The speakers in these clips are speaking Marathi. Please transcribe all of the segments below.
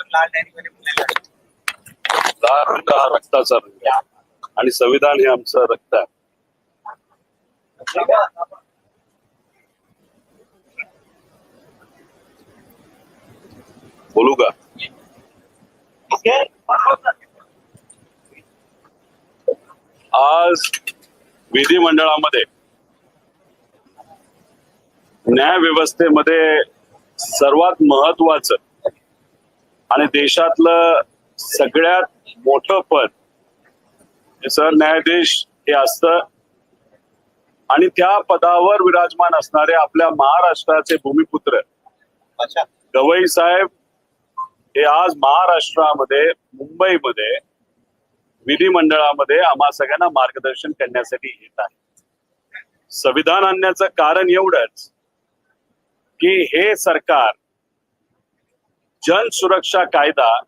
पण लाल डायरीमध्ये लाल रंग हा रक्ताचा रंग आहे. आणि संविधान हे आमचं रक्त आहे. बोलू का? आज विधिमंडळामध्ये न्याय व्यवस्थेमध्ये सर्वात महत्वाचं आणि देशातलं सगळ्यात मोठं पद हे सरन्यायाधीश हे असतं. आणि त्या पदावर विराजमान असणारे आपल्या महाराष्ट्राचे भूमिपुत्र अच्छा. गवई साहेब हे आज महाराष्ट्रामध्ये मुंबईमध्ये विधिमंडळामध्ये आम्हा सगळ्यांना मार्गदर्शन करण्यासाठी येत आहे संविधान आणण्याचं कारण एवढंच की हे सरकार जन सुरक्षा कायदा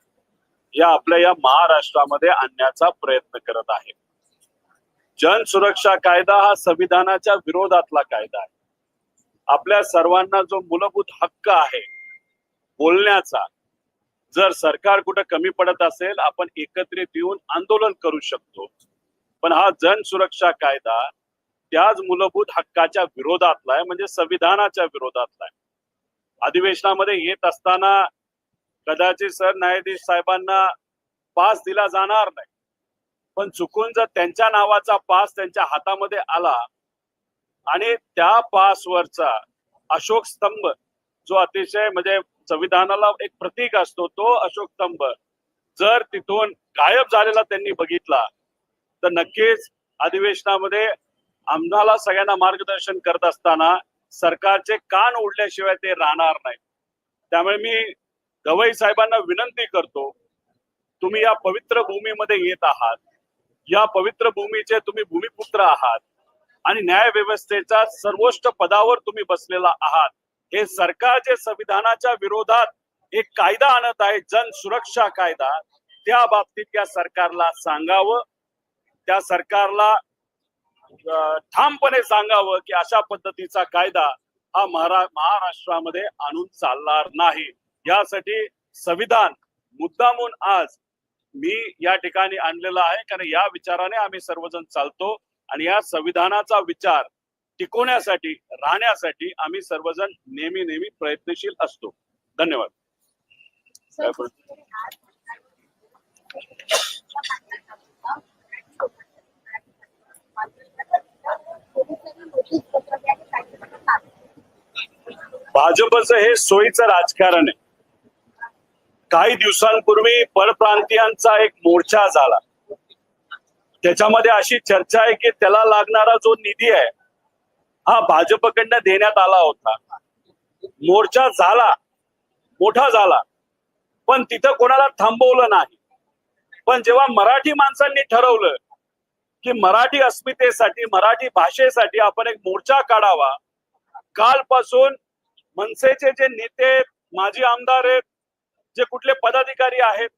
या आपल्या या महाराष्ट्रामध्ये आणण्याचा प्रयत्न करत आहे. जन सुरक्षा कायदा हा संविधानाच्या विरोधातला कायदा आहे. आपल्या सर्वांना जो मूलभूत हक्क आहे बोलण्याचा जर सरकार कुठं कमी पडत असेल आपण एकत्रित येऊन आंदोलन करू शकतो. पण हा जन सुरक्षा कायदा त्याच मूलभूत हक्काच्या विरोधातला आहे म्हणजे संविधानाच्या विरोधातला आहे. अधिवेशनामध्ये येत असताना कदाचित सर न्यायाधीश साहेबांना पास दिला जाणार नाही. पण चुकून जर त्यांच्या नावाचा पास त्यांच्या हातामध्ये आला आणि त्या पासवरचा अशोक स्तंभ जो अतिशय म्हणजे संविधानाला एक प्रतीक असतो तो अशोक स्तंभ जर तिथून गायब झालेला त्यांनी बघितला तर नक्कीच अधिवेशनामध्ये आम्हाला सगळ्यांना मार्गदर्शन करत असताना सरकारचे कान ओढल्याशिवाय ते राहणार नाही. त्यामुळे मी गवई साहेबांना विनंती करतो तुम्ही या पवित्र भूमीमध्ये येत आहात. या पवित्र भूमीचे तुम्ही भूमिपुत्र आहात. आणि न्याय व्यवस्थेच्या सर्वोच्च पदावर तुम्ही बसलेला आहात. हे सरकार जे संविधानाच्या विरोधात एक कायदा आणत आहे जन सुरक्षा कायदा. त्या बाबतीत या सरकारला सांगावं. त्या सरकारला ठामपणे सांगावं की अशा पद्धतीचा कायदा हा महारा महाराष्ट्रामध्ये आणून चालणार नाही. यासाठी संविधान मुद्दामून आज मी या ठिकाणी आणलेला आहे. कारण या विचाराने आम्ही सर्वजण चालतो आणि या संविधानाचा विचार टिकवण्यासाठी राहण्यासाठी आम्ही सर्वजण नेहमी नेहमी प्रयत्नशील असतो. धन्यवाद. भाजपचं हे सोयीचं राजकारण आहे. काही दिवसांपूर्वी परप्रांतीयांचा एक मोर्चा झाला. त्याच्यामध्ये अशी चर्चा आहे की त्याला लागणारा जो निधी आहे हा भाजपकडनं देण्यात आला होता. मोर्चा झाला मोठा झाला पण तिथं कोणाला थांबवलं नाही. पण जेव्हा मराठी माणसांनी ठरवलं की मराठी अस्मितेसाठी मराठी भाषेसाठी आपण एक मोर्चा काढावा कालपासून मनसेचे जे नेते माजी आमदार आहेत जे कुठले पदाधिकारी आहेत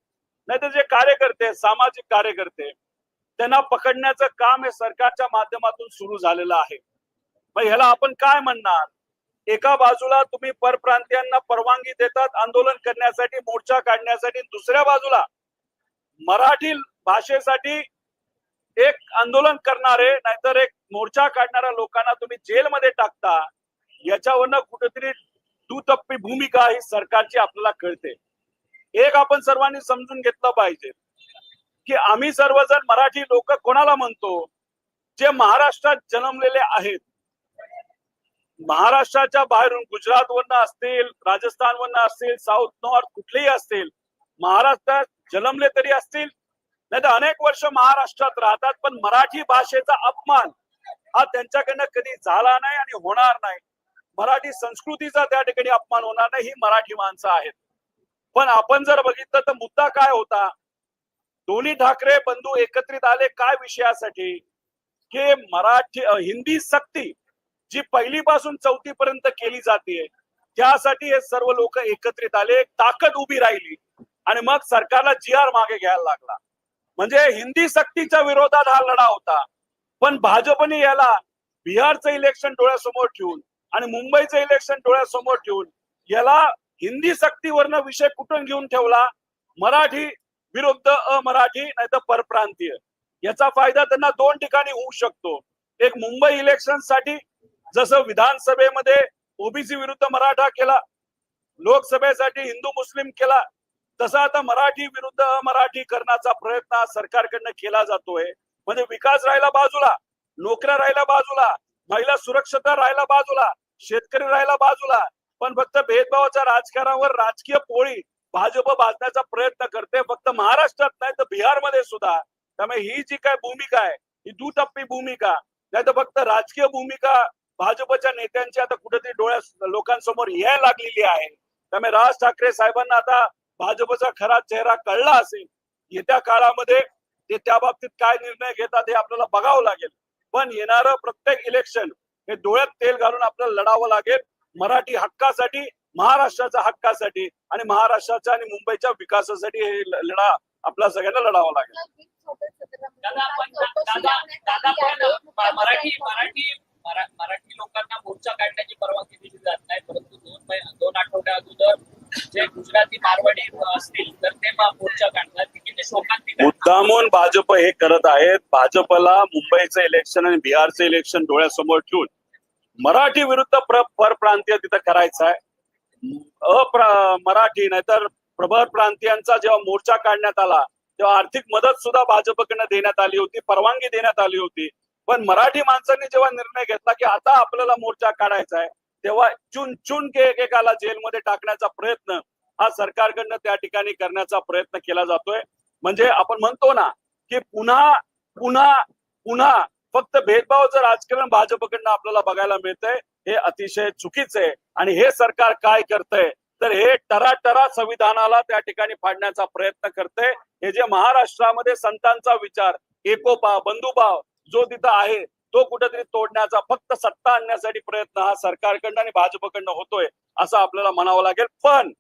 नाहीतर जे कार्यकर्ते सामाजिक कार्यकर्ते त्यांना पकडण्याचं काम हे सरकारच्या माध्यमातून सुरू झालेलं आहे. मग ह्याला आपण काय म्हणणार? एका बाजूला तुम्ही परप्रांतीयांना परवानगी देतात आंदोलन करण्यासाठी मोर्चा काढण्यासाठी दुसऱ्या बाजूला मराठी भाषेसाठी एक आंदोलन करणारे नाहीतर एक मोर्चा काढणाऱ्या लोकांना तुम्ही जेलमध्ये टाकता याच्यावरनं कुठेतरी दुतप्पी भूमिका ही सरकारची आपल्याला कळते. एक आपण सर्वांनी समजून घेतलं पाहिजे की आम्ही सर्वजण मराठी लोक कोणाला म्हणतो? जे महाराष्ट्रात जन्मलेले आहेत. महाराष्ट्राच्या बाहेरून गुजरात वरनं असतील राजस्थान वरनं असतील साऊथ नॉर्थ कुठलेही असतील महाराष्ट्रात जन्मले तरी असतील. नाही तर अनेक वर्ष महाराष्ट्रात राहतात पण मराठी भाषेचा अपमान हा त्यांच्याकडनं कधी झाला नाही आणि होणार नाही. मराठी संस्कृतीचा त्या ठिकाणी अपमान होणार नाही ही मराठी माणसं आहेत. पण आपण जर बघितलं तर मुद्दा काय होता? दोन्ही ठाकरे बंधू एकत्रित आले काय विषयासाठी? की मराठी हिंदी सक्ती जी पहिलीपासून चौथी पर्यंत केली जाते त्यासाठी हे सर्व लोक एकत्रित आले एक ताकद उभी राहिली आणि मग सरकारला जी आर मागे घ्यायला लागला. म्हणजे हिंदी सक्तीच्या विरोधात हा लढा होता. पण भाजपने याला बिहारचं इलेक्शन डोळ्यासमोर ठेवून आणि मुंबईचं इलेक्शन डोळ्यासमोर ठेवून याला हिंदी सक्तीवरनं विषय कुठून घेऊन ठेवला? मराठी विरुद्ध अमराठी नाही तर परप्रांतीय. याचा फायदा त्यांना दोन ठिकाणी होऊ शकतो. एक मुंबई इलेक्शनसाठी जसं विधानसभेमध्ये ओबीसी विरुद्ध मराठा केला लोकसभेसाठी हिंदू मुस्लिम केला तसा आता मराठी विरुद्ध अमराठी करण्याचा प्रयत्न सरकारकडनं केला जातोय. म्हणजे विकास राहिला बाजूला नोकऱ्या राहिला बाजूला महिला सुरक्षता राहिला बाजूला शेतकरी राहिला बाजूला पण फक्त भेदभावाच्या राजकारणावर राजकीय पोळी भाजप बांधण्याचा प्रयत्न करते. फक्त महाराष्ट्रात नाही तर बिहारमध्ये सुद्धा. त्यामुळे ही जी काय भूमिका आहे ही दुटप्पी भूमिका नाही तर फक्त राजकीय भूमिका भाजपच्या नेत्यांची आता कुठेतरी डोळ्या लोकांसमोर यायला लागलेली आहे. त्यामुळे राज ठाकरे साहेबांना आता भाजपचा खरा चेहरा कळला असेल येत्या काळामध्ये ते त्या बाबतीत काय निर्णय घेतात हे आपल्याला बघावं लागेल. पण येणारं प्रत्येक इलेक्शन हे डोळ्यात तेल घालून आपल्याला लढावं लागेल. मराठी हक्कासाठी महाराष्ट्राच्या हक्कासाठी आणि महाराष्ट्राच्या आणि मुंबईच्या विकासासाठी हे लढा आपल्या सगळ्यांना लढावा लागेल. मराठी मराठी मरा- मराठी लोकांना मोर्चा काढण्याची परवानगी दिली जात नाही परंतु दोन दोन आठवड्या अगोदर जे गुजराती मारवाडी असतील तर ते मोर्चा काढतात. मुद्दामून भाजप हे करत आहेत. भाजपला मुंबईचं इलेक्शन आणि बिहारचं इलेक्शन डोळ्यासमोर ठेवून मराठी विरुद्ध प्र परप्रांतीय तिथं करायचा आहे. अप्र मराठी नाहीतर प्रभर प्रांतीयांचा जेव्हा मोर्चा काढण्यात आला तेव्हा आर्थिक मदत सुद्धा भाजपकडनं देण्यात आली होती परवानगी देण्यात आली होती. पण मराठी माणसांनी जेव्हा निर्णय घेतला की आता आपल्याला मोर्चा काढायचा आहे तेव्हा चुन चुन के एकेकाला जेलमध्ये टाकण्याचा प्रयत्न हा सरकारकडनं त्या ठिकाणी करण्याचा प्रयत्न केला जातोय. म्हणजे आपण म्हणतो ना की पुन्हा पुन्हा पुन्हा फक्त भेदभावाचं राजकारण भाजपकडनं आपल्याला बघायला मिळतंय हे अतिशय चुकीचं आहे. आणि हे सरकार काय करतंय? तर हे टराटरा संविधानाला त्या ठिकाणी फाडण्याचा प्रयत्न करते हे जे महाराष्ट्रामध्ये संतांचा विचार एकोपा बंधुभाव जो तिथं आहे तो कुठेतरी तोडण्याचा फक्त सत्ता आणण्यासाठी प्रयत्न हा सरकारकडनं आणि भाजपकडनं होतोय असं आपल्याला म्हणावं लागेल. पण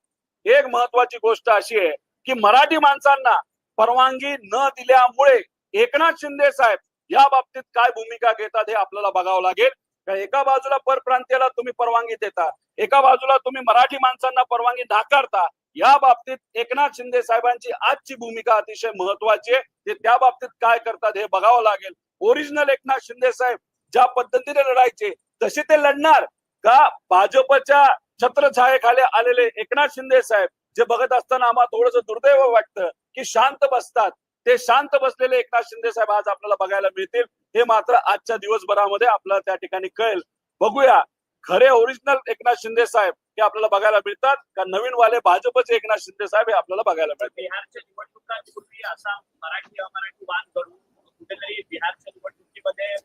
एक महत्वाची गोष्ट अशी आहे की मराठी माणसांना परवानगी न दिल्यामुळे एकनाथ शिंदे साहेब या बाबतीत काय भूमिका घेतात हे आपल्याला बघावं लागेल. एका बाजूला परप्रांतीयाला तुम्ही परवानगी देता एका बाजूला तुम्ही मराठी माणसांना परवानगी नाकारता या बाबतीत एकनाथ शिंदे साहेबांची आजची भूमिका अतिशय महत्वाची आहे. ते त्या बाबतीत काय करतात हे बघावं लागेल. ओरिजिनल एकनाथ शिंदे साहेब ज्या पद्धतीने लढायचे तसे ते लढणार का? भाजपच्या छत्रछायेखाली आलेले एकनाथ शिंदे साहेब जे बघत असताना आम्हाला थोडस दुर्दैव वाटतं की शांत बसतात. ते शांत बसलेले एकनाथ शिंदे साहेब आज आपल्याला बघायला मिळतील. हे मात्र आजच्या दिवसभरामध्ये आपल्याला त्या ठिकाणी कळेल. बघूया खरे ओरिजिनल एकनाथ शिंदे साहेब हे आपल्याला बघायला मिळतात का नवीन वाले भाजपचे एकनाथ शिंदे साहेब हे आपल्याला बघायला मिळतील बिहारच्या निवडणुकांपूर्वी असा मराठी अमराठी वाद करून कुठेतरी बिहारच्या निवडणुकीमध्ये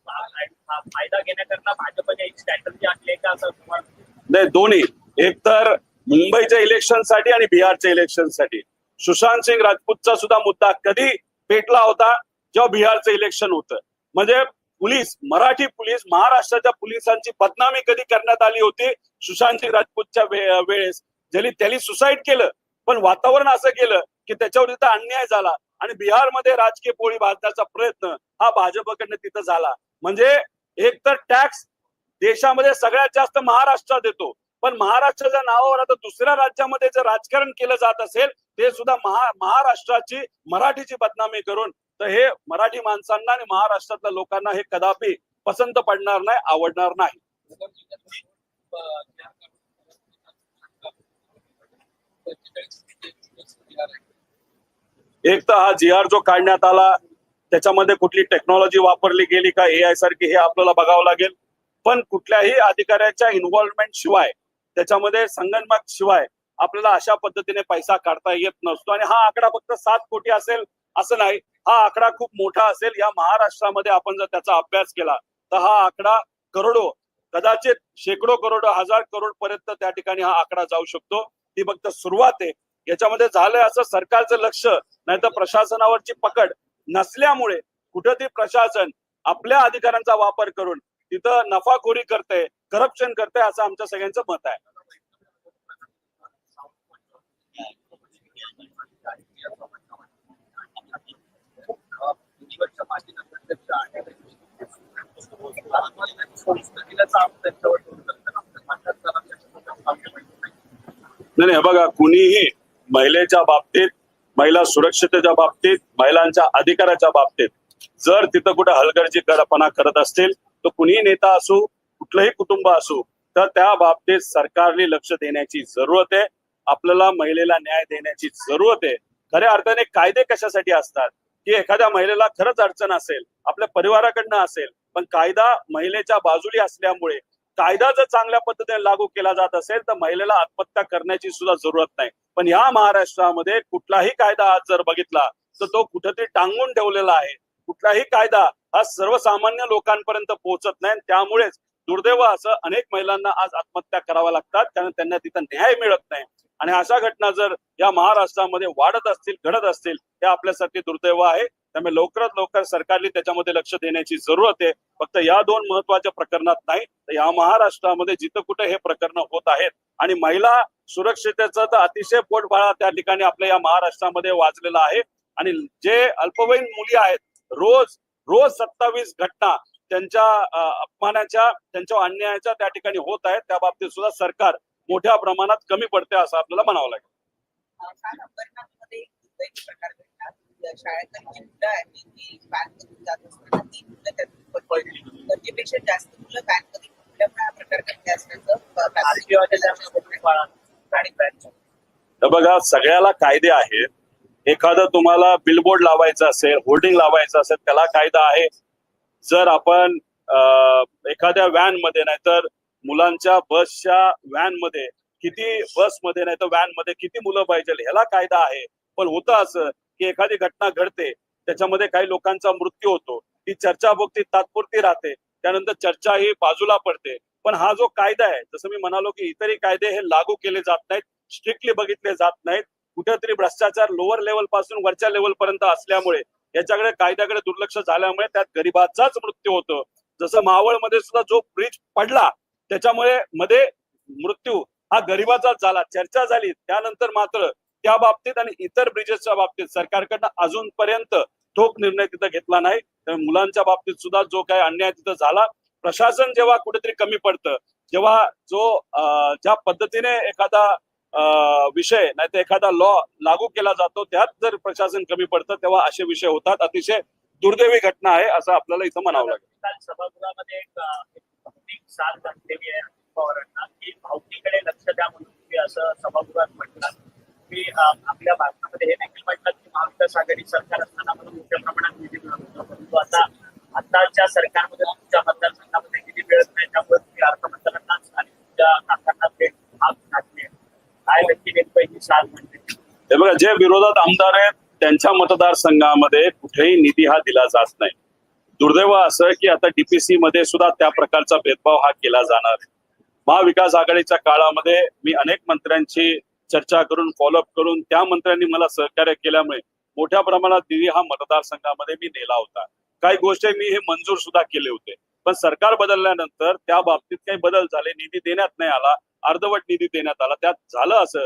फायदा घेण्याकरता भाजपने एक स्ट्रॅटर्जी आखली आहे का असं तुम्हाला नाही दोन्ही. एक तर मुंबईच्या इलेक्शनसाठी आणि बिहारच्या इलेक्शनसाठी. सुशांत सिंग राजपूतचा सुद्धा मुद्दा कधी पेटला होता जेव्हा बिहारचं इलेक्शन होतं. म्हणजे पोलीस मराठी पोलीस महाराष्ट्राच्या पोलिसांची बदनामी कधी करण्यात आली होती? सुशांत राजपूतच्या वेळेस. ज्यांनी त्यांनी सुसाईड केलं. पण वातावरण असं केलं की त्याच्यावर तिथं अन्याय झाला. आणि बिहारमध्ये राजकीय पोळी बांधण्याचा प्रयत्न हा भाजपकडनं तिथं झाला. म्हणजे एक तर टॅक्स देशामध्ये सगळ्यात जास्त महाराष्ट्रात येतो. पण महाराष्ट्राच्या नावावर आता दुसऱ्या राज्यामध्ये जर राजकारण केलं जात असेल ते सुद्धा महा महाराष्ट्राची मराठीची बदनामी करून तर हे मराठी माणसांना आणि महाराष्ट्रातल्या लोकांना हे कदापि पसंत पडणार नाही आवडणार नाही. एक तर हा जी आर जो काढण्यात आला त्याच्यामध्ये कुठली टेक्नॉलॉजी वापरली गेली का ए आय सारखी हे आपल्याला बघावं लागेल. पण कुठल्याही अधिकाऱ्याच्या इन्व्हॉल्वमेंट शिवाय त्याच्यामध्ये संगणमत शिवाय आपल्याला अशा पद्धतीने पैसा काढता येत नसतो. आणि हा आकडा फक्त सात कोटी असेल असं नाही. हा आकडा खूप मोठा असेल. या महाराष्ट्रामध्ये आपण जर त्याचा अभ्यास केला तर हा आकडा करोडो कदाचित शेकडो करोड हजार करोड पर्यंत त्या ठिकाणी हा आकडा जाऊ शकतो. ही फक्त सुरुवात आहे. याच्यामध्ये झालंय असं सरकारचं लक्ष नाही तर प्रशासनावरची पकड नसल्यामुळे कुठं प्रशासन आपल्या अधिकारांचा वापर करून तिथं नफाखोरी करते करप्शन करते असं आमच्या सगळ्यांचं मत आहे. नाही नाही बघा कुणीही महिलेच्या बाबतीत महिला सुरक्षितेच्या बाबतीत महिलांच्या अधिकाराच्या बाबतीत जर तिथं कुठे हलगर्जीपणा करत असतील तर कुणीही नेता असू कुठलंही कुटुंब असू तर त्या बाबतीत सरकारने लक्ष देण्याची जरूरत आहे. आपल्याला महिलेला न्याय देण्याची जरूरत आहे. खऱ्या अर्थाने कायदे कशासाठी असतात? की एखाद्या महिलेला खरंच अडचण असेल आपल्या परिवाराकडनं असेल पण कायदा महिलेच्या बाजूली असल्यामुळे कायदा जर चांगल्या पद्धतीने लागू केला जात असेल तर महिलेला आत्महत्या करण्याची सुद्धा जरूरत नाही. पण या महाराष्ट्रामध्ये कुठलाही कायदा आज जर बघितला तर तो कुठेतरी टांगून ठेवलेला आहे. कुठलाही कायदा हा सर्वसामान्य लोकांपर्यंत पोहोचत नाही. आणि त्यामुळेच दुर्दैव असं अनेक महिलांना आज आत्महत्या कराव्या लागतात कारण त्यांना तिथं न्याय मिळत नाही. आणि अशा घटना जर या महाराष्ट्रामध्ये वाढत असतील घडत असतील हे आपल्यासाठी दुर्दैव आहे. त्यामुळे लवकरात लवकर सरकारने त्याच्यामध्ये लक्ष देण्याची जरूरत आहे. फक्त या दोन महत्त्वाच्या प्रकरणात नाही तर या महाराष्ट्रामध्ये जिथं कुठे हे प्रकरण होत आहेत. आणि महिला सुरक्षितेचा तर अतिशय पोटभाळा त्या ठिकाणी आपल्या या महाराष्ट्रामध्ये वाजलेला आहे. आणि जे अल्पवयीन मुली आहेत रोज रोज सत्तावीस घटना त्यांच्या अपमानाच्या त्यांच्या अन्यायाच्या त्या ठिकाणी होत आहेत. त्या बाबतीत सुद्धा सरकार मोठ्या प्रमाणात कमी पडते असं आपल्याला म्हणावं लागेल. हा. तर बघा सगळ्याला कायदे आहेत. एखादं तुम्हाला बिलबोर्ड लावायचं असेल होर्डिंग लावायचं असेल त्याला कायदा आहे. जर आपण अं, एखाद्या व्हॅनमध्ये नाहीतर मुलांच्या बसच्या व्हॅनमध्ये किती बसमध्ये नाही तर व्हॅनमध्ये किती मुलं पाहिजे ह्याला कायदा आहे. पण होतं असं की एखादी घटना घडते त्याच्यामध्ये काही लोकांचा मृत्यू होतो ती चर्चा भोगती तात्पुरती राहते त्यानंतर चर्चा ही बाजूला पडते. पण हा जो कायदा आहे जसं मी म्हणालो की इतरही कायदे हे लागू केले जात नाहीत स्ट्रिक्टली बघितले जात नाहीत कुठेतरी भ्रष्टाचार लोअर लेवलपासून वरच्या लेवल पर्यंत असल्यामुळे याच्याकडे कायद्याकडे दुर्लक्ष झाल्यामुळे त्यात गरिबाचाच मृत्यू होतो. जसं मावळमध्ये सुद्धा जो ब्रिज पडला त्याच्यामुळे मध्ये मृत्यू हा गरिबाचा झाला चर्चा झाली. त्यानंतर मात्र त्या बाबतीत आणि इतर ब्रिजेसच्या बाबतीत सरकारकडनं अजूनपर्यंत ठोक निर्णय तिथं घेतला नाही. तर मुलांच्या बाबतीत सुद्धा जो काही अन्याय तिथं झाला प्रशासन जेव्हा कुठेतरी कमी पडतं जेव्हा जो ज्या पद्धतीने एखादा विषय नाही तर एखादा लॉ लागू केला जातो त्यात जर प्रशासन कमी पडतं तेव्हा असे विषय होतात. अतिशय दुर्दैवी घटना आहे असं आपल्याला इथं म्हणावं लागेल. काल साथ आहे पवारांना की भावकीकडे लक्ष द्या म्हणून तुम्ही असं सभागृहात म्हटलं. मी आपल्या भारतामध्ये हे देखील म्हटलं की महाविकास आघाडी सरकार असताना मला मोठ्या प्रमाणात निधी मिळत होता. परंतु आता आताच्या सरकारमध्ये तुमच्या मतदारसंघामध्ये निधी मिळत नाही. त्यामुळे तुम्ही अर्थमंत्र्यांनाच आणि तुमच्या काकांना थेट भाग घातले. काय नक्की नेमकं ही साथ म्हणजे हे बघा जे विरोधात आमदार आहेत त्यांच्या मतदारसंघामध्ये कुठेही निधी हा दिला जात नाही. दुर्दैव असं की आता डीपीसी मध्ये सुद्धा त्या प्रकारचा भेदभाव हा केला जाणार. आहे महाविकास आघाडीच्या काळामध्ये मी अनेक मंत्र्यांची चर्चा करून फॉलोअप करून त्या मंत्र्यांनी मला सहकार्य केल्यामुळे मोठ्या प्रमाणात निधी हा मतदारसंघामध्ये मी नेला होता. काही गोष्टी मी हे मंजूर सुद्धा केले होते. पण सरकार बदलल्यानंतर त्या बाबतीत काही बदल झाले. निधी देण्यात नाही आला. अर्धवट निधी देण्यात आला. त्यात झालं असं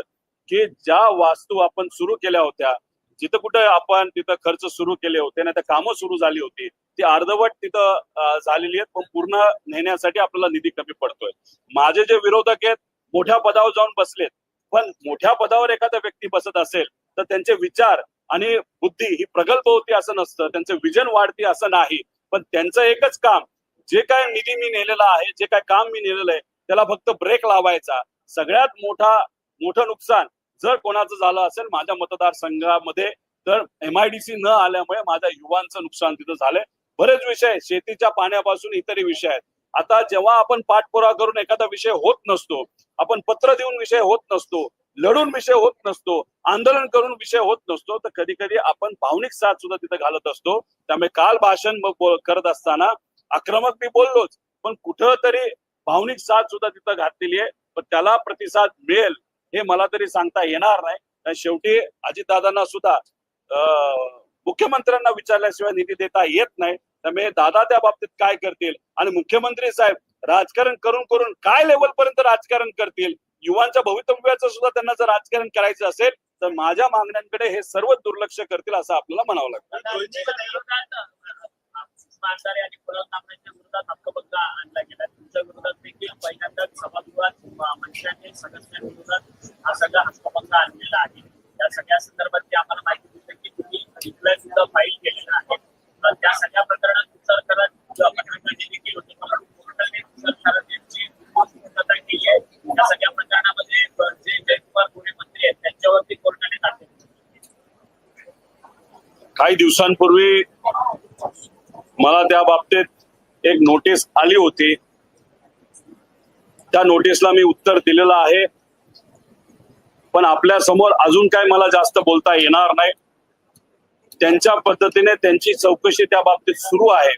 की ज्या वास्तू आपण सुरू केल्या होत्या जिथं कुठं आपण तिथं खर्च सुरू केले होते नाही तर कामं सुरू झाली होती ती अर्धवट तिथं झालेली आहेत पण पूर्ण नेण्यासाठी आपल्याला निधी कमी पडतोय. माझे जे विरोधक आहेत मोठ्या पदावर जाऊन बसलेत. पण मोठ्या पदावर एखादा व्यक्ती बसत असेल तर त्यांचे विचार आणि बुद्धी ही प्रगल्भ होती असं नसतं. त्यांचं विजन वाढते असं नाही. पण त्यांचं एकच काम जे काय निधी मी नेलेला आहे जे काय काम मी नेलेलं आहे त्याला फक्त ब्रेक लावायचा. सगळ्यात मोठा मोठं नुकसान जर कोणाचं झालं असेल माझ्या मतदारसंघामध्ये तर एमआयडीसी न आल्यामुळे माझ्या युवांचं नुकसान तिथं झालंय. बरेच विषय शेतीच्या पाण्यापासून इतरही विषय आहेत. आता जेव्हा आपण पाठपुरावा करून एखादा विषय होत नसतो आपण पत्र देऊन विषय होत नसतो लढून विषय होत नसतो आंदोलन करून विषय होत नसतो तर कधी कधी आपण भावनिक साथ सुद्धा तिथं घालत असतो. त्यामुळे काल भाषण मग करत असताना आक्रमक मी बोललोच पण कुठं तरी भावनिक साथ सुद्धा तिथं घातलेली आहे. पण त्याला प्रतिसाद मिळेल. हे मला तरी सांगता येणार नाही. शेवटी अजितदादांना सुद्धा मुख्यमंत्र्यांना विचारल्याशिवाय निधी देता येत नाही. त्यामुळे दादा त्या बाबतीत काय करतील? आणि मुख्यमंत्री साहेब राजकारण करून करून काय लेवल पर्यंत राजकारण करतील? युवांच्या भवितव्याचं सुद्धा त्यांना जर राजकारण करायचं असेल तर माझ्या मागण्यांकडे हे सर्व दुर्लक्ष करतील असं आपल्याला म्हणावं लागतं. आता आणि फुलं कापण्याच्या विरोधात हक्कभंग आणला गेला. तुमच्या विरोधात देखील पहिल्यांदाच सभागृहात अ, मंत्र्यांनी विरोधात हा सगळा हक्कभंग आणलेला आहे. या सगळ्या संदर्भातची आम्हाला माहिती दिसते की तुम्ही रिप्लाय सुद्धा फाईल केलेला आहे. त्या सगळ्या प्रकरणात तुषार खरात पत्रकार देखील होते परंतु कोर्टाने तुषार खरात यांची पूर्तता केली आहे. त्या सगळ्या प्रकरणामध्ये जे जयकुमार पुणे मंत्री आहेत त्यांच्यावरती कोर्टाने दाखल काही दिवसांपूर्वी मला त्या बाबतीत एक नोटीस आली होती. त्या नोटीसला मी उत्तर दिलेलं आहे. पण आपल्यासमोर अजून काय मला जास्त बोलता येणार नाही. त्यांच्या पद्धतीने त्यांची चौकशी त्या बाबतीत सुरू आहे.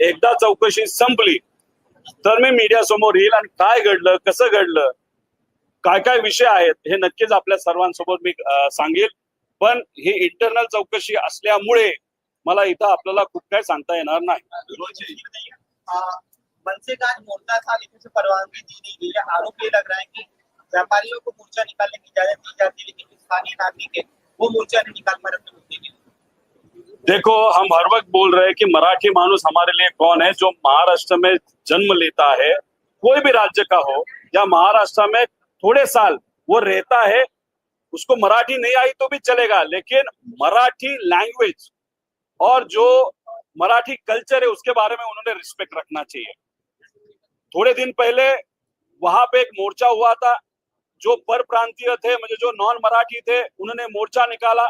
एकदा चौकशी संपली तर मी मीडिया समोर येईल आणि काय घडलं कसं घडलं काय काय विषय आहेत हे नक्कीच आपल्या सर्वांसमोर मी सांगेल. पण ही इंटरनल चौकशी असल्यामुळे मला इथं आपल्याला खूप काय सांगता येणार नाही. मनसे का आज मोर्चा था लेकिन उसे परवानगी दी नहीं गई है आरोप ये लग रहा है कि व्यापारियों को मोर्चा निकालने की इजाज़त दी जाती है लेकिन स्थानीय नागरिक है वो मोर्चा नहीं निकाल पा रहे मुद्दे के देखो हम हर वक्त बोल रहे हैं कि मराठी मानुस हमारे लिए कौन है जो महाराष्ट्र में जन्म लेता है कोई भी राज्य का हो या महाराष्ट्र में थोड़े साल वो रहता है उसको मराठी नहीं आई तो भी चलेगा लेकिन मराठी लैंग्वेज और जो मराठी कल्चर है, उसके बारे में उन्होंने रिस्पेक्ट रखना चाहिए। थोड़े दिन पहले वहाँ पे एक मोर्चा हुआ था, जो पर प्रांतीय थे मतलब जो नॉन मराठी थे, उन्होंने मोर्चा निकाला।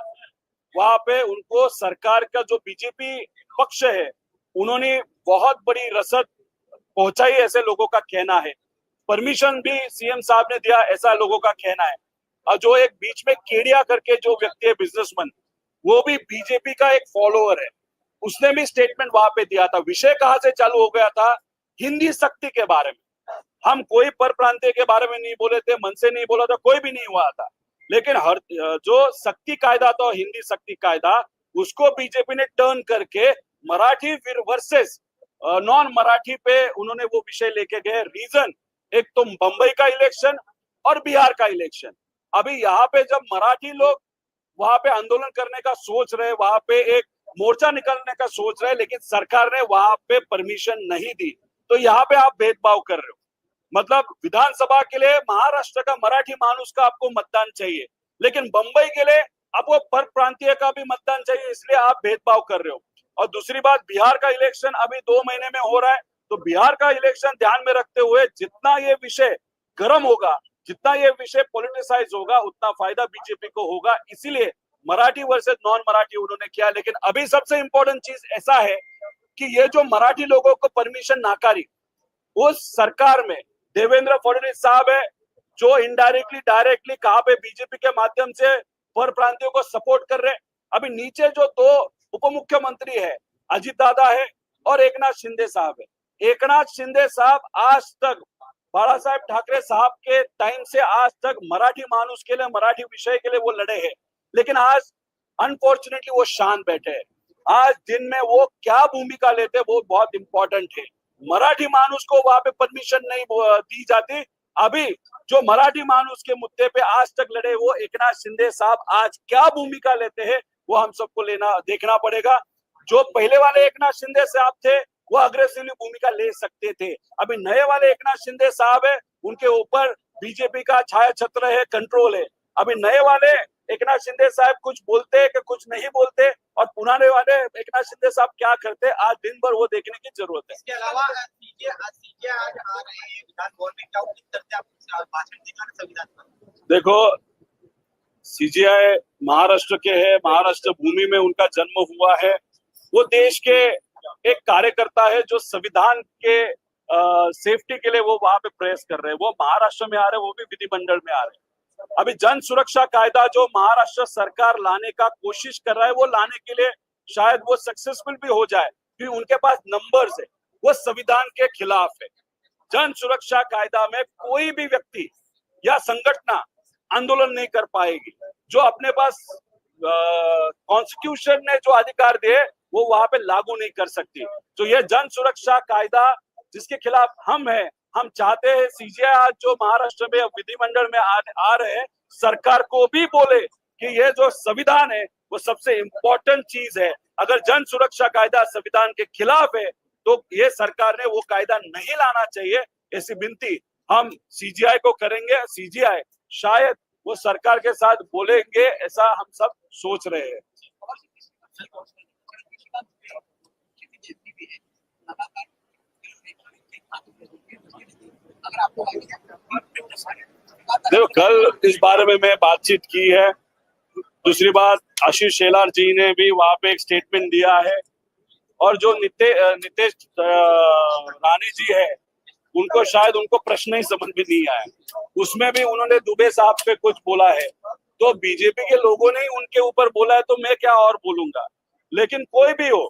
वहाँ पे उनको सरकार का जो बीजेपी पक्ष है, उन्होंने बहुत बड़ी रसद पहुंचाई, ऐसे लोगों का कहना है। परमिशन भी सीएम साहब ने दिया, ऐसा लोगों का कहना है। और जो एक बीच में केडिया करके जो व्यक्ति है बिजनेसमैन वो भी बीजेपी का एक फॉलोअर है। उसने भी स्टेटमेंट वहाँ पे दिया था। विषय कहाँ से चालू हो गया था? हिंदी शक्ति के बारे में। हम कोई पर प्रांतीय के बारे में नहीं बोले थे, मन से नहीं बोला था, कोई भी नहीं हुआ था। लेकिन हर, जो शक्ति कायदा था हिंदी शक्ति कायदा, उसको बीजेपी ने टर्न करके मराठी वर्सेस नॉन मराठी पे उन्होंने वो विषय लेके गए। रीजन एक तो बंबई का इलेक्शन और बिहार का इलेक्शन अभी यहाँ पे जब मराठी लोग वहाँ पे आंदोलन करने का सोच रहे, वहाँ पे एक मोर्चा निकालने का सोच रहे, लेकिन सरकार ने वहाँ पे परमिशन नहीं दी। तो यहाँ पे आप भेदभाव कर रहे हो। मतलब विधानसभा के लिए महाराष्ट्र का मराठी मानुस का आपको मतदान चाहिए। लेकिन बंबई के लिए आपको पर प्रांतीय का भी मतदान चाहिए, इसलिए आप भेदभाव कर रहे हो। और दूसरी बात, बिहार का इलेक्शन अभी दो महीने में हो रहा है। तो बिहार का इलेक्शन ध्यान में रखते हुए जितना ये विषय गर्म होगा जितना ये विषय पोलिटिसाइज होगा, उतना फ़ायदा बीजेपी को होगा। इसीलिए मराठी वर्सेस नॉन मराठी उन्होंने किया, लेकिन अभी सबसे इंपॉर्टेंट चीज़ ऐसा है कि ये जो मराठी लोगों को परमिशन नाकारी उस सरकार में, देवेंद्र फडणवीस साहब है, जो इनडायरेक्टली डायरेक्टली कहा पे बीजेपी के माध्यम से पर प्रांतियों को सपोर्ट कर रहे अभी नीचे जो दो उप मुख्यमंत्री है, अजीत दादा है और एकनाथ शिंदे साहब है। एकनाथ शिंदे साहब आज तक बाला साहेब ठाकरे साहब के टाइम से आज तक मराठी मानुस के लिए, मराठी विषय के लिए वो लड़े हैं। लेकिन आज अनफॉर्चुनेटली वो शान बैठे हैं। आज दिन में वो क्या भूमिका लेते वो बहुत इंपॉर्टेंट है। मराठी मानुस को वहाँ पे परमिशन नहीं दी जाती। अभी जो मराठी मानुस के मुद्दे पे आज तक लड़े वो एकनाथ शिंदे साहब आज क्या भूमिका लेते हैं, वो हम सबको लेना, देखना पड़ेगा। जो पहले वाले एकनाथ शिंदे साहब थे वो अग्रेसिवली भूमिका ले सकते थे। अभी नए वाले एकनाथ शिंदे साहब है उनके ऊपर बीजेपी का छाया छत्र है कंट्रोल है। अभी नए वाले एकनाथ शिंदे साहब कुछ बोलते हैं कि कुछ नहीं बोलते और पुराने वाले एकनाथ शिंदे साहब क्या करते हैं आज दिन भर वो देखने की ज़रूरत है। इसके अलावा सीजे आज सीजे आज आ रहे हैं विधान भवन में। क्या उम्मीद करते हैं आप भाषण देगा संविधान पर? देखो सीजीआई महाराष्ट्र के है महाराष्ट्र भूमि में उनका जन्म हुआ है। वो देश के एक कार्यकर्ता है जो संविधान के आ, सेफ्टी के लिए वो वहाँ पे प्रयास कर रहे हैं। वो महाराष्ट्र में आ रहे हैं वो भी विधिमंडल में आ रहे हैं। अभी जन सुरक्षा कायदा जो महाराष्ट्र सरकार लाने का कोशिश कर रहा है वो लाने के लिए शायद वो सक्सेसफुल भी हो जाए क्योंकि उनके पास नंबर्स है। वो संविधान के खिलाफ है। जन सुरक्षा कायदा में कोई भी व्यक्ति या संगठना आंदोलन नहीं कर पाएगी। जो अपने पास कॉन्स्टिट्यूशन ने जो अधिकार दिए वो वहाँ पे लागू नहीं कर सकती। तो ये जन सुरक्षा कायदा जिसके खिलाफ हम हैं हम चाहते हैं सीजीआई आज जो महाराष्ट्र में विधिमंडल में आ, आ रहे हैं सरकार को भी बोले कि ये जो संविधान है वो सबसे इम्पोर्टेंट चीज़ है। अगर जन सुरक्षा कायदा संविधान के खिलाफ है तो ये सरकार ने वो कायदा नहीं लाना चाहिए ऐसी विनती हम सीजीआई को करेंगे। सीजीआई शायद वो सरकार के साथ बोलेंगे ऐसा हम सब सोच रहे हैं। देखो कल इस बारे में मैं बातचीत की है। दूसरी बात आशीष शेलार जी ने भी वहाँ पे एक स्टेटमेंट दिया है। और जो निते, नितेश रानी जी है उनको शायद उनको प्रश्न ही समझ में नहीं आया। उसमें भी उन्होंने दुबे साहब पे कुछ बोला है। तो बीजेपी के लोगों ने उनके ऊपर बोला है तो मैं क्या और बोलूँगा? लेकिन कोई भी हो,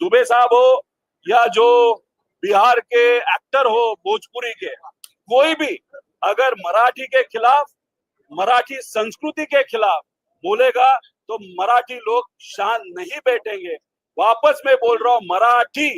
दुबे साहब हो या जो बिहार के एक्टर हो भोजपुरी के, कोई भी, अगर मराठी के खिलाफ, मराठी संस्कृति के खिलाफ बोलेगा तो मराठी लोग शांत नहीं बैठेंगे। वापस मैं बोल रहा हूँ, मराठी,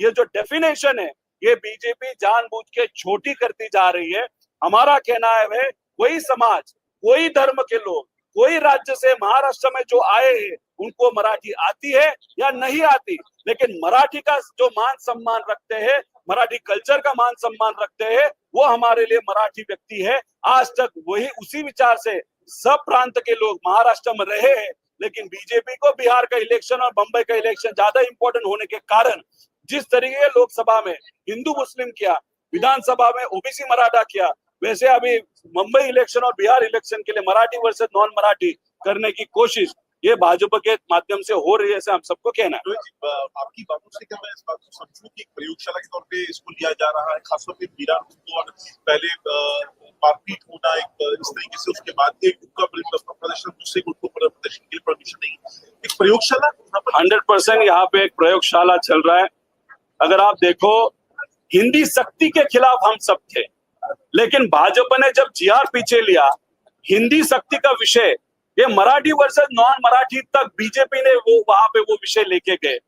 ये जो डेफिनेशन है, ये बीजेपी जानबूझ के छोटी करती जा रही है। हमारा कहना है कोई समाज, कोई धर्म के लोग, कोई राज्य से महाराष्ट्र में जो आए हैं उनको मराठी आती है या नहीं आती? लेकिन मराठी का जो मान सम्मान रखते हैं, मराठी कल्चर का मान सम्मान रखते हैं, वो हमारे लिए मराठी व्यक्ति है। आज तक वही उसी विचार से सब प्रांत के लोग महाराष्ट्र में रहे हैं, लेकिन बीजेपी को बिहार का इलेक्शन और बम्बई का इलेक्शन ज़्यादा इंपॉर्टेंट होने के कारण जिस तरीके लोकसभा में हिंदू मुस्लिम किया, विधानसभा में ओबीसी मराठा किया, वैसे अभी मुंबई इलेक्शन और बिहार इलेक्शन के लिए मराठी वर्सेस नॉन मराठी करने की कोशिश ये भाजपा के माध्यम से हो रही है ऐसे हम सबको कहना है। आपकी बातों से क्या मैं इस बात को समझूं कि प्रयोगशाला के तौर पे इसको लिया जा रहा है खासतौर पे मीरा और पहले मारपीट होना एक इस तरीके से उसके बाद एक गुट का प्रदर्शन दूसरे गुट को प्रदर्शन के लिए परमिशन नहीं एक प्रयोगशाला हंड्रेड परसेंट यहाँ पे एक प्रयोगशाला चल रहा है। अगर आप देखो हिंदी शक्ति के खिलाफ हम सब थे लेकिन भाजपा ने जब जीआर पीछे लिया हिंदी शक्ति का विषय ये मराठी वर्सेस नॉन मराठी तक बीजेपी ने वो वहाँ पे वो विषय लेके गए।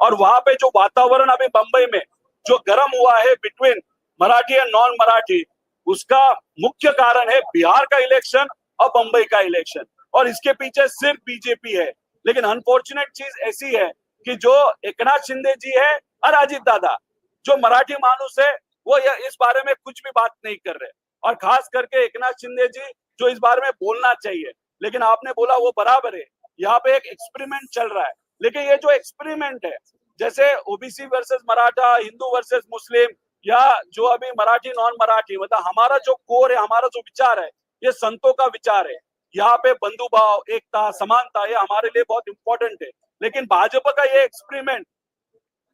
और वहाँ पे जो वातावरण अभी बंबई में, जो गर्म हुआ है between Marathi and non Marathi, उसका मुख्य कारण है बिहार का इलेक्शन और बंबई का इलेक्शन और इसके पीछे सिर्फ़ बीजेपी है। लेकिन अनफॉर्चुनेट चीज़ ऐसी है कि जो एकनाथ शिंदे जी है और अजित दादा, जो मराठी मानुस है, वो इस बारे में कुछ भी बात नहीं कर रहे। और खास करके एकनाथ शिंदे जी, जो इस बारे में बोलना चाहिए। लेकिन आपने बोला वो बराबर है। यहाँ पे एक एक्सपेरिमेंट चल रहा है। लेकिन ये जो एक्सपेरिमेंट है, जैसे OBC versus Maratha, Hindu versus Muslim, या जो अभी मराठी नॉन मराठी मतलब हमारा जो कोर है, हमारा जो विचार है, ये संतों का विचार है। यहाँ पे बंधुभाव एकता, समानता, ये हमारे लिए बहुत इंपॉर्टेंट है। लेकिन भाजपा का ये एक्सपेरिमेंट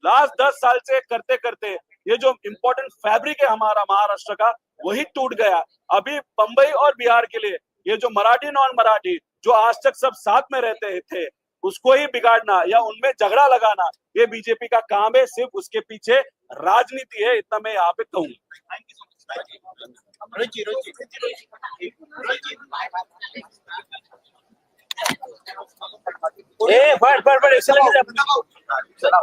लास्ट दस साल से करते करते ये जो इम्पोर्टेंट फैब्रिक है हमारा महाराष्ट्र का, वही टूट गया। अभी बंबई और बिहार के लिए ये जो मराठी नॉन मराठी जो आज तक सब साथ में रहते थे उसको ही बिगाड़ना या उनमें झगड़ा लगाना ये बीजेपी का काम है सिर्फ़ उसके पीछे राजनीति है इतना मैं यहाँ पे जी ए फट फट फट एक्सेल चला